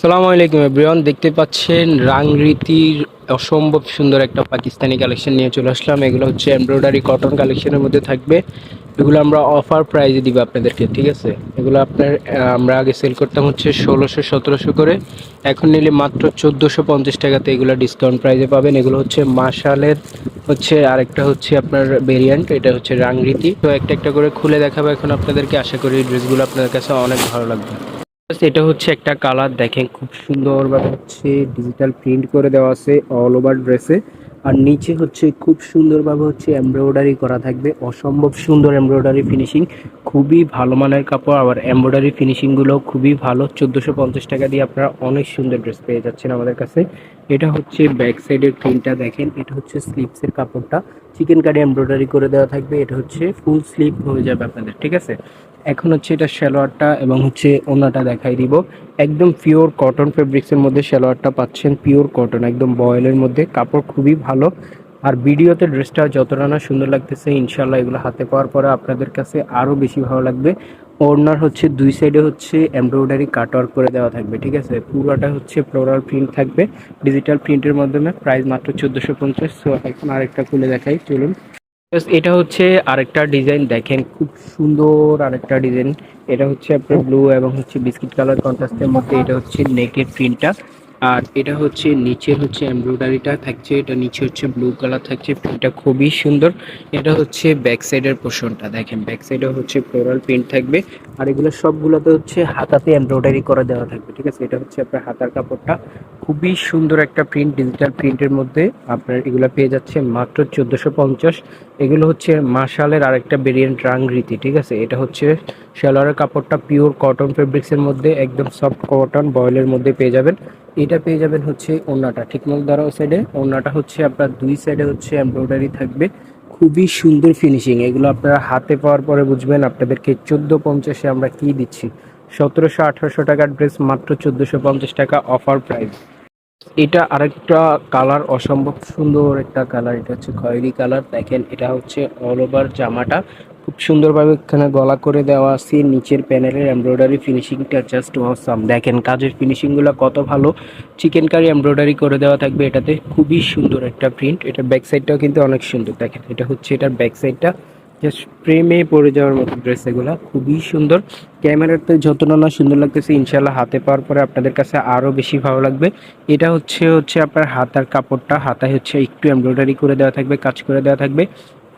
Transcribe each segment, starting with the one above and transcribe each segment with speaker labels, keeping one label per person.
Speaker 1: সালামু আলাইকুম এভরিওয়ান, দেখতে পাচ্ছেন রাংরীতির অসম্ভব সুন্দর একটা পাকিস্তানি কালেকশন নিয়ে চলে আসলাম। এগুলো হচ্ছে এমব্রয়ডারি কটন কালেকশনের মধ্যে থাকবে। এগুলো আমরা অফার প্রাইজে দিব আপনাদেরকে, ঠিক আছে? এগুলো আপনার আমরা আগে সেল করতাম হচ্ছে ষোলোশো, সতেরোশো করে। এখন নিলে মাত্র চোদ্দোশো পঞ্চাশ টাকাতে এগুলো ডিসকাউন্ট প্রাইজে পাবেন। এগুলো হচ্ছে মাশালের হচ্ছে আরেকটা হচ্ছে আপনার ভেরিয়েন্ট এটা হচ্ছে রাংরীতি। তো একটা একটা করে খুলে দেখাবো এখন আপনাদেরকে। আশা করি ড্রেসগুলো আপনাদের কাছে অনেক ভালো লাগবে। এটা হচ্ছে একটা কালার দেখেন, খুব সুন্দরভাবে হচ্ছে ডিজিটাল প্রিন্ট করে দেওয়া আছে অল ওভার ড্রেসে আর নিচে হচ্ছে খুব সুন্দর ভাবে হচ্ছে এমব্রয়ডারি করা থাকবে, অসম্ভব সুন্দর এমব্রয়ডারি ফিনিশিং খুবই ভালো মানের কাপড়। আবার এমব্রয়ডারি ফিনিশিংগুলো খুবই ভালো, চোদ্দোশো পঞ্চাশ টাকা দিয়ে আপনারা অনেক সুন্দর ড্রেস পেয়ে যাচ্ছেন আমাদের কাছে। এটা হচ্ছে ব্যাক সাইডের প্রিন্টটা দেখেন, এটা হচ্ছে স্লিপসের কাপড়টা। চিকেন কারি এমব্রয়ডারি করে দেওয়া থাকবে, এটা হচ্ছে ফুল স্লিপ হয়ে যাবে আপনাদের, ঠিক আছে? এখন হচ্ছে এটা সালোয়ারটা এবং হচ্ছে ওনাটা দেখাই দিব। একদম পিওর কটন ফেব্রিক্সের মধ্যে সালোয়ারটা পাচ্ছেন পিওর কটন একদম বয়েলের মধ্যে। কাপড় খুবই ভালো আর ভিডিওতে ড্রেসটা যতটা না সুন্দর লাগতেছে ইনশাল্লাহ এগুলো হাতে পাওয়ার পরে আপনাদের কাছে আরও বেশি ভালো লাগবে। ওড়নার হচ্ছে দুই সাইডে হচ্ছে এমব্রয়ডারি কাটওয়ার্ক করে দেওয়া থাকবে, ঠিক আছে? পুরোটা হচ্ছে ফ্লোরাল প্রিন্ট থাকবে ডিজিটাল প্রিন্টের মাধ্যমে প্রাইস মাত্র চোদ্দোশো পঞ্চাশ। সো এখন আরেকটা খুলে দেখাই, চলুন। এটা হচ্ছে আরেকটা ডিজাইন দেখেন খুব সুন্দর আরেকটা ডিজাইন এটা হচ্ছে আপনার ব্লু এবং হচ্ছে বিস্কিট কালার কন্ট্রাস্টের মধ্যে, এটা হচ্ছে নেকের প্রিন্টটা আর এটা হচ্ছে, নিচের হচ্ছে এমব্রয়ডারিটা থাকছে, এটা নিচে হচ্ছে ব্লু কালার থাকছে প্রিন্টটা খুবই সুন্দর। এটা হচ্ছে ব্যাক সাইডের পোর্শনটা দেখেন ব্যাক সাইডে হচ্ছে ফ্লোরাল প্রিন্ট থাকবে, আর এগুলো সবগুলোতে হচ্ছে হাতাতে এমব্রয়ডারি করে দেওয়া থাকবে, ঠিক আছে? এটা হচ্ছে আপনার হাতার কাপড়টা। খুবই সুন্দর একটা প্রিন্ট ডিজিটাল প্রিন্টের মধ্যে আপনার এগুলো পেয়ে যাচ্ছে মাত্র চোদ্দোশো পঞ্চাশ। এগুলো হচ্ছে মাশালের আরেকটা ভেরিয়েন্ট রাংরীতি ঠিক আছে? এটা হচ্ছে সালোয়ারের কাপড়টা পিওর কটন ফেব্রিক্সের মধ্যে, একদম সফট কটন বয়েলের মধ্যে পেয়ে যাবেন। এটা পেয়ে যাবেন হচ্ছে ওড়নাটা। ঠিকমতো ধরো সাইডে ওড়নাটা হচ্ছে আপনার দুই সাইডে হচ্ছে এমব্রয়ডারি থাকবে। খুবই সুন্দর ফিনিশিং এগুলো আপনারা হাতে পাওয়ার পরে বুঝবেন আপনাদেরকে চোদ্দ পঞ্চাশে আমরা কি দিচ্ছি। সতেরোশো, আঠারোশো টাকার ড্রেস মাত্র চোদ্দোশো পঞ্চাশ টাকা অফার প্রাইস এটা আরেকটা কালার অসম্ভব সুন্দর একটা কালার এটা হচ্ছে খয়েরি কালার দেখেন, এটা হচ্ছে অল ওভার জামাটা। খুব সুন্দরভাবে এখানে গলা করে দেওয়া আছে, নিচের প্যানেলের এমব্রয়ডারি ফিনিশিংটা জাস্ট অসাম দেখেন কাজের ফিনিশিংগুলো কত ভালো। চিকেন কারি এমব্রয়ডারি করে দেওয়া থাকবে এটাতে। খুবই সুন্দর একটা প্রিন্ট এটার ব্যাক সাইডটাও কিন্তু অনেক সুন্দর। দেখেন, এটা হচ্ছে এটার ব্যাক সাইডটা জাস্ট প্রেমে পড়ে যাওয়ার মতো ড্রেস এগুলা। খুবই সুন্দর। ক্যামেরাতে যতটা না সুন্দর লাগতেছে। ইনশাল্লাহ হাতে পাওয়ার পরে আপনাদের কাছে আরও বেশি ভালো লাগবে। এটা হচ্ছে হচ্ছে আপনার হাতার কাপড়টা। হাতায় হচ্ছে একটু এমব্রয়ডারি করে দেওয়া থাকবে, কাজ করে দেওয়া থাকবে।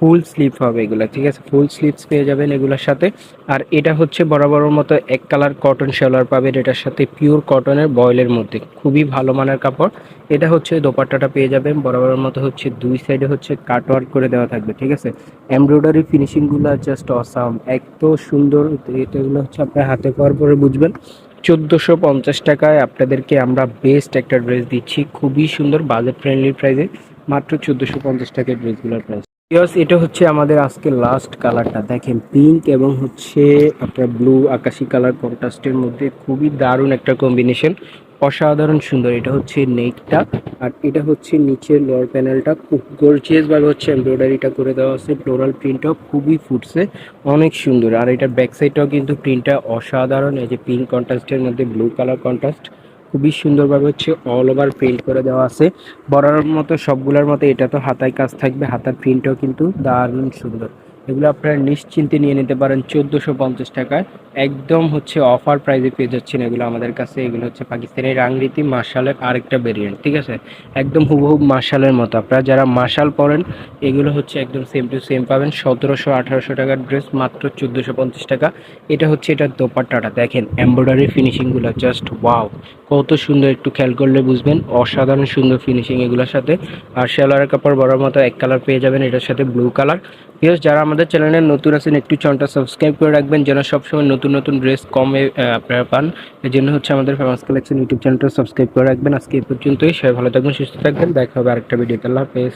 Speaker 1: ফুল স্লিপ হবে এগুলা, ঠিক আছে? ফুল স্লিভস পেয়ে যাবেন এগুলোর সাথে। আর এটা হচ্ছে বরাবরের মতো এক কালার কটন শেলার পাবেন এটার সাথে পিওর কটনের বয়েলের মধ্যে। খুবই ভালো মানের কাপড়। এটা হচ্ছে দোপাট্টাটা পেয়ে যাবেন। বরাবরের মতো হচ্ছে দুই সাইডে হচ্ছে কাট ওয়ার্ক করে দেওয়া থাকবে, ঠিক আছে? এমব্রয়ডারি ফিনিশিংগুলো জাস্ট অসাম এত সুন্দর। এটাগুলো হচ্ছে আপনার হাতে পাওয়ার পরে বুঝবেন। চোদ্দোশো পঞ্চাশ টাকায় আপনাদেরকে আমরা বেস্ট একটা ড্রেস দিচ্ছি। খুবই সুন্দর বাজেট ফ্রেন্ডলি প্রাইসে মাত্র চোদ্দোশো পঞ্চাশ টাকায় ড্রেসগুলোর প্রাইস ইয়াস এটা হচ্ছে আমাদের আজকে লাস্ট কালারটা দেখেন পিঙ্ক এবং হচ্ছে আপনার ব্লু আকাশি কালার কন্ট্রাস্টের মধ্যে খুবই দারুণ একটা কম্বিনেশন অসাধারণ সুন্দর। এটা হচ্ছে নেকটা আর এটা হচ্ছে নিচের লোয়ার প্যানেলটা খুব গর্জিয়াস ভাবে হচ্ছে এমব্রয়ডারিটা করে দেওয়া আছে। ফ্লোরাল প্রিন্টটাও খুবই ফুটছে। অনেক সুন্দর। আর এটা ব্যাক সাইডটাও কিন্তু প্রিন্টটা অসাধারণ। এই যে পিঙ্ক কন্ট্রাস্টের মধ্যে ব্লু কালার কন্ট্রাস্ট খুবই সুন্দরভাবে হচ্ছে অল ওভার প্রিন্ট করে দেওয়া আছে। বড়ার মতো সবগুলোর মতো এটা তো হাতায় কাজ থাকবে, হাতার প্রিন্টও কিন্তু দারুণ সুন্দর। এগুলো আপনারা নিশ্চিন্তে নিয়ে নিতে পারেন চোদ্দোশো পঞ্চাশ টাকায়। একদম হচ্ছে অফার প্রাইসে পেয়ে যাচ্ছেন এগুলো আমাদের কাছে। এগুলো হচ্ছে পাকিস্তানের রাংরীতি মার্শালের আরেকটা ভেরিয়েন্ট ঠিক আছে? একদম হুবহু মার্শালের মতো। আপনারা যারা মার্শাল পরেন, এগুলো হচ্ছে একদম সেম টু সেম পাবেন। সতেরোশো, আঠারোশো টাকার ড্রেস মাত্র চোদ্দোশো পঞ্চাশ টাকা। এটা হচ্ছে এটার দোপাট্টাটা। দেখেন এমব্রয়ডারি ফিনিশিংগুলো জাস্ট ওয়াও কত সুন্দর একটু খেয়াল করলে বুঝবেন। অসাধারণ সুন্দর ফিনিশিং এগুলোর সাথে। আর শেলারের কাপড় বড় মতো এক কালার পেয়ে যাবেন, এটার সাথে ব্লু কালার প্লাস যারা আমাদের চ্যানেলে নতুন আছেন, একটু চ্যানেলটা সাবস্ক্রাইব করে রাখবেন যেন সবসময় নতুন নতুন ড্রেস কমে আপনারা পান। এই জন্য হচ্ছে আমাদের ফেমাস কালেকশন ইউটিউব চ্যানেলটা সাবস্ক্রাইব করে রাখবেন। আজকে এই পর্যন্তই। সবাই ভালো থাকবেন, সুস্থ থাকবেন। দেখা হবে আরেকটা ভিডিওতে আল্লাহ হাফেজ।